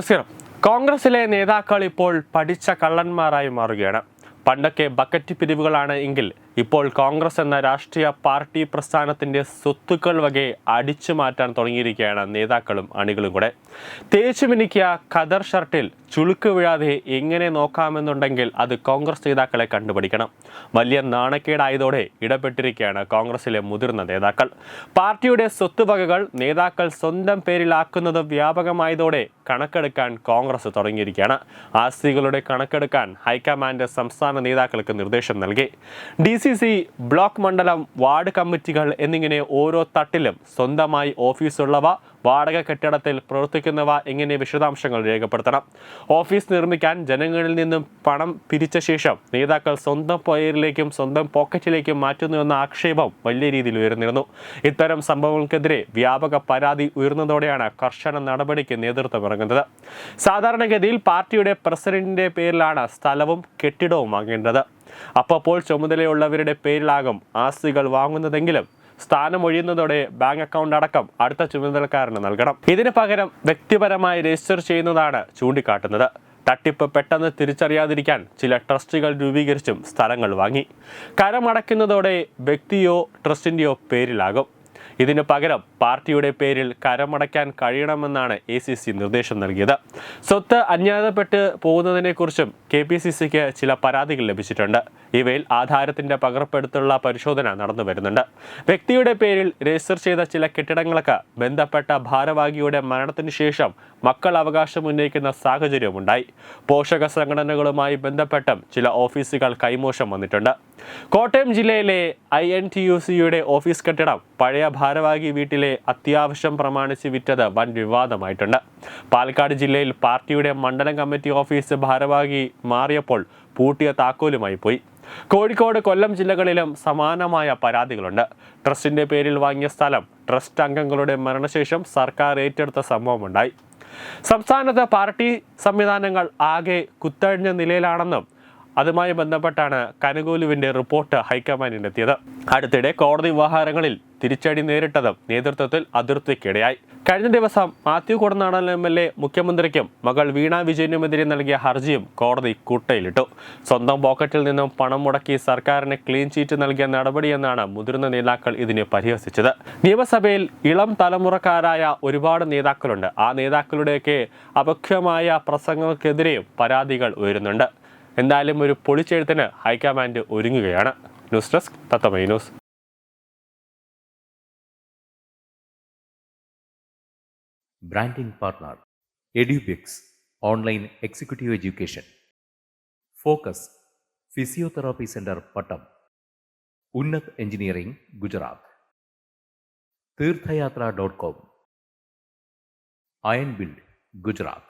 നമസ്കാരം കോൺഗ്രസിലെ നേതാക്കൾ ഇപ്പോൾ പഠിച്ച കള്ളന്മാരായി മാറുകയാണ്. പണ്ടൊക്കെ ബക്കറ്റ് പിരിവുകളാണ് എങ്കിൽ ഇപ്പോൾ കോൺഗ്രസ് എന്ന രാഷ്ട്രീയ പാർട്ടി പ്രസ്ഥാനത്തിന്റെ സ്വത്തുക്കൾ വകെ അടിച്ചു മാറ്റാൻ തുടങ്ങിയിരിക്കുകയാണ് നേതാക്കളും അണികളും കൂടെ. തേച്ചു മിനുക്കിയ ഖദർ ഷർട്ടിൽ ചുളുക്ക് വീഴാതെ എങ്ങനെ നോക്കാമെന്നുണ്ടെങ്കിൽ അത് കോൺഗ്രസ് നേതാക്കളെ കണ്ടുപിടിക്കണം. വലിയ നാണക്കേടായതോടെ ഇടപെട്ടിരിക്കുകയാണ് കോൺഗ്രസിലെ മുതിർന്ന നേതാക്കൾ. പാർട്ടിയുടെ സ്വത്തുവകകൾ നേതാക്കൾ സ്വന്തം പേരിലാക്കുന്നത് വ്യാപകമായതോടെ കണക്കെടുക്കാൻ കോൺഗ്രസ് തുടങ്ങിയിരിക്കുകയാണ്. ആസ്തികളുടെ കണക്കെടുക്കാൻ ഹൈക്കമാൻഡ് സംസ്ഥാന നേതാക്കൾക്ക് നിർദ്ദേശം നൽകി. D C C C block മണ്ഡലം വാർഡ് കമ്മിറ്റികൾ എന്നിങ്ങനെ ഓരോ തട്ടിലും സ്വന്തമായി ഓഫീസുള്ളവ വാടക കെട്ടിടത്തിൽ പ്രവർത്തിക്കുന്നവ ഇങ്ങനെ വിശദാംശങ്ങൾ രേഖപ്പെടുത്തണം. ഓഫീസ് നിർമ്മിക്കാൻ ജനങ്ങളിൽ നിന്നും പണം പിരിച്ച ശേഷം നേതാക്കൾ സ്വന്തം പേരിലേക്കും സ്വന്തം പോക്കറ്റിലേക്കും മാറ്റുന്നുവെന്ന ആക്ഷേപം വലിയ രീതിയിൽ ഉയർന്നിരുന്നു. ഇത്തരം സംഭവങ്ങൾക്കെതിരെ വ്യാപക പരാതി ഉയർന്നതോടെയാണ് കർശന നടപടിക്ക് നേതൃത്വം ഇറങ്ങുന്നത്. സാധാരണഗതിയിൽ പാർട്ടിയുടെ പ്രസിഡന്റിന്റെ പേരിലാണ് സ്ഥലവും കെട്ടിടവും വാങ്ങേണ്ടത്. അപ്പോൾ ചുമതലയുള്ളവരുടെ പേരിലാകും ആസ്തികൾ വാങ്ങുന്നതെങ്കിലും സ്ഥാനം ഒഴിയുന്നതോടെ ബാങ്ക് അക്കൗണ്ട് അടക്കം അടുത്ത ചുമതലക്കാരന് നൽകണം. ഇതിന് പകരം വ്യക്തിപരമായി രജിസ്റ്റർ ചെയ്യുന്നതാണ് ചൂണ്ടിക്കാട്ടുന്നത്. തട്ടിപ്പ് പെട്ടെന്ന് തിരിച്ചറിയാതിരിക്കാൻ ചില ട്രസ്റ്റുകൾ രൂപീകരിച്ചും സ്ഥലങ്ങൾ വാങ്ങി. കരമടയ്ക്കുന്നതോടെ വ്യക്തിയോ ട്രസ്റ്റിന്റെയോ പേരിലാകും. ഇതിനു പകരം പാർട്ടിയുടെ പേരിൽ കരമടയ്ക്കാൻ കഴിയണമെന്നാണ് എ സി സി നിർദ്ദേശം നൽകിയത്. സ്വത്ത് അജ്ഞാതപ്പെട്ട് പോകുന്നതിനെക്കുറിച്ചും കെ പി സി സിക്ക് ചില പരാതികൾ ലഭിച്ചിട്ടുണ്ട്. ഇവയിൽ ആധാരത്തിന്റെ പകർപ്പെടുത്തുള്ള പരിശോധന നടന്നു വരുന്നുണ്ട്. വ്യക്തിയുടെ പേരിൽ രജിസ്റ്റർ ചെയ്ത ചില കെട്ടിടങ്ങൾക്ക് ബന്ധപ്പെട്ട ഭാരവാഹിയുടെ മരണത്തിന് ശേഷം മക്കൾ അവകാശം ഉന്നയിക്കുന്ന സാഹചര്യമുണ്ടായി പോഷക സംഘടനകളുമായി ബന്ധപ്പെട്ടും ചില ഓഫീസുകൾ കൈമോശം വന്നിട്ടുണ്ട്. കോട്ടയം ജില്ലയിലെ ഐ എൻ ടി യു സിയുടെ ഓഫീസ് കെട്ടിടം പഴയ ഭാരവാഹി വീട്ടിലെ അത്യാവശ്യം പ്രമാണിച്ച് വിറ്റത് വൻ വിവാദമായിട്ടുണ്ട്. പാലക്കാട് ജില്ലയിൽ പാർട്ടിയുടെ മണ്ഡലം കമ്മിറ്റി ഓഫീസ് ഭാരവാഹി മാറിയപ്പോൾ പൂട്ടിയ താക്കോലുമായി പോയി. കോഴിക്കോട് കൊല്ലം ജില്ലകളിലും സമാനമായ പരാതികളുണ്ട്. ട്രസ്റ്റിന്റെ പേരിൽ വാങ്ങിയ സ്ഥലം ട്രസ്റ്റ് അംഗങ്ങളുടെ മരണശേഷം സർക്കാർ ഏറ്റെടുത്ത സംഭവമുണ്ടായി. സംസ്ഥാനത്ത് പാർട്ടി സംവിധാനങ്ങൾ ആകെ കുത്തഴിഞ്ഞ നിലയിലാണെന്നും അതുമായി ബന്ധപ്പെട്ടാണ് കനകോലുവിന്റെ റിപ്പോർട്ട് ഹൈക്കമാൻഡിനെത്തിയത്. അടുത്തിടെ കോടതി വ്യവഹാരങ്ങളിൽ തിരിച്ചടി നേരിട്ടതും നേതൃത്വത്തിൽ അതിർത്തിക്കിടയായി. കഴിഞ്ഞ ദിവസം Mathew Kodanadan M L A മുഖ്യമന്ത്രിക്കും മകൾ വീണ വിജയനുമെതിരെ നൽകിയ ഹർജിയും കോടതി കൂട്ടയിലിട്ടു. സ്വന്തം പോക്കറ്റിൽ നിന്നും പണം മുടക്കി സർക്കാരിന് ക്ലീൻ ചീറ്റ് നൽകിയ നടപടിയെന്നാണ് മുതിർന്ന നേതാക്കൾ ഇതിനെ പരിഹസിച്ചത്. നിയമസഭയിൽ ഇളം തലമുറക്കാരായ ഒരുപാട് നേതാക്കളുണ്ട്. ആ നേതാക്കളുടെയൊക്കെ അപക്ഷമായ പ്രസംഗങ്ങൾക്കെതിരെയും പരാതികൾ ഉയരുന്നുണ്ട്. എന്തായാലും ഒരു പൊളിച്ചെഴുത്തിന് ഹൈക്കമാൻഡ് ഒരുങ്ങുകയാണ്. News desk തത്തമൈ news. Branding partner online executive education. Focus physiotherapy centre Pattom. Engineering Gujarat. Gujarat.